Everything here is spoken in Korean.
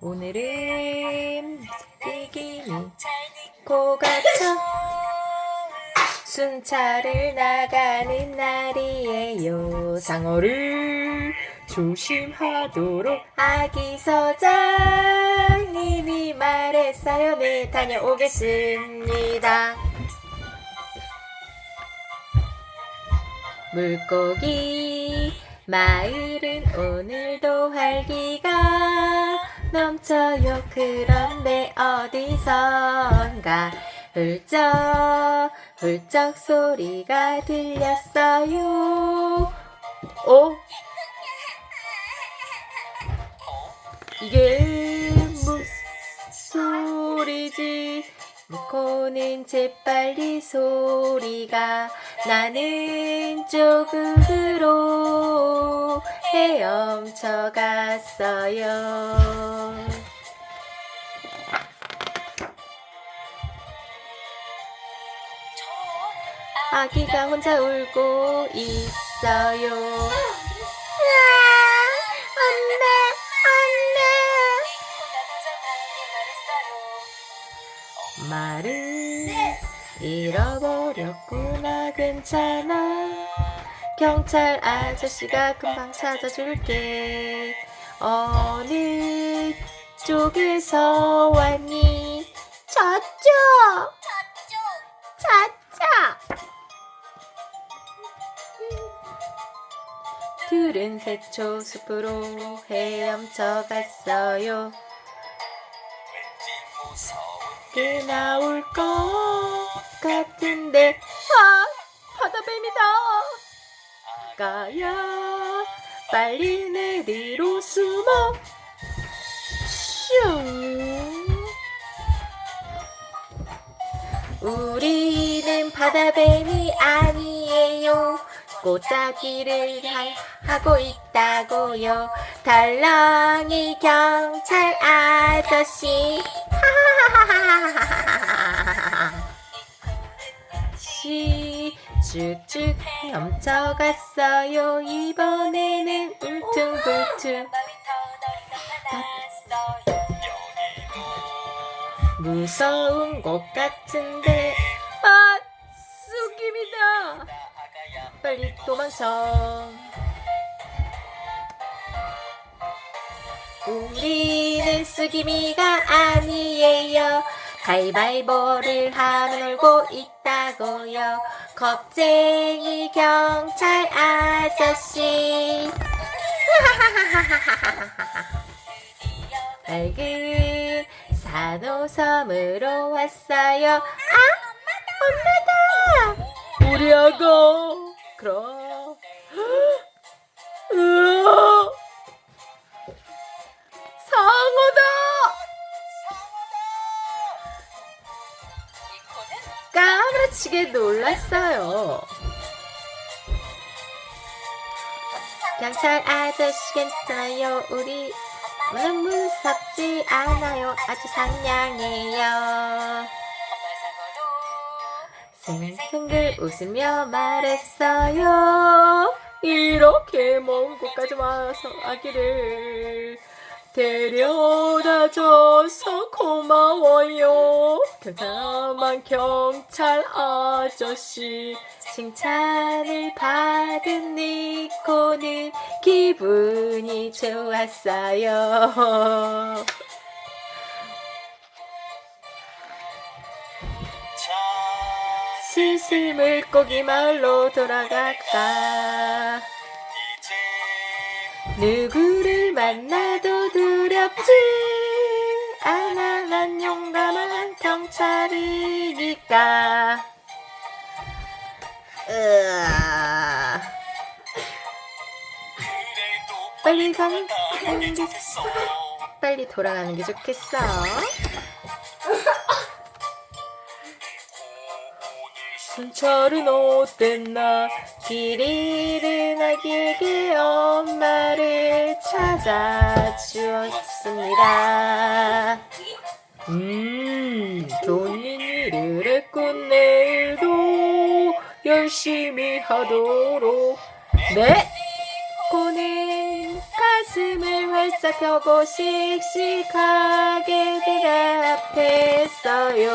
오늘은 이기니 코가 쳐 순찰을 나가는 날이에요. 상어를 조심하도록 아기 서장님이 말했어요. 네 다녀오겠습니다 물고기 마을은 오늘도 활기가 넘쳐요. 그런데 어디선가 훌쩍 훌쩍 소리가 들렸어요. 어? 이게 무슨 소리지 코는 재빨리 소리가 나는 쪽으로 헤엄쳐 갔어요. 아기가 혼자 울고 있어요. 안돼, 안돼. 말을 잃어버렸구나 괜찮아. 경찰 아저씨가 금방 찾아줄게. 어느 쪽에서 왔니? 저쪽! 저쪽! 둘은 새초 숲으로 헤엄쳐 갔어요 게 나올 것 같은데. 아 바다뱀이다. 가야 빨리 내 뒤로 숨어. 슝 우리는 바다뱀이 아니에요 꽃다기를 하- 하고 있다고요 달랑이 경찰 아저씨 시 쭉쭉 헤엄쳐갔어요 이번에는 울퉁불퉁 무서운 것 같은데 빨리 도망쳐. 우리는 쑥이미가 아니에요. 가위바위보를 하며 놀고 있다고요. 겁쟁이 경찰 아저씨. 밝은 산호섬으로 왔어요. 아 엄마다. 우리 아가 그럼 상어다 까무러치게 놀랐어요. 경찰 아저씨 괜찮아요. 우리 는 무섭지 않아요. 아주 상냥해요. 생생글 웃으며 말했어요. 이렇게 먼 곳까지 와서 아기를 데려다 줘서 고마워요. 괜찮만 경찰 아저씨 칭찬을 받은 니코는 기분이 좋았어요. 슬슬 물고기 마을로 돌아갔다. 누구를 만나도 두렵지 않아 난 용감한 경찰이니까. 빨리 가는 게 빨리 돌아가는 게 좋겠어 순철은 어땠 나? 길 잃은 아기에게 엄마를 찾아주었습니다. 음 좋은 일을 했군. 내일도 열심히 하도록. 네. 고는 가슴을 활짝 펴고 씩씩하게 대답했어요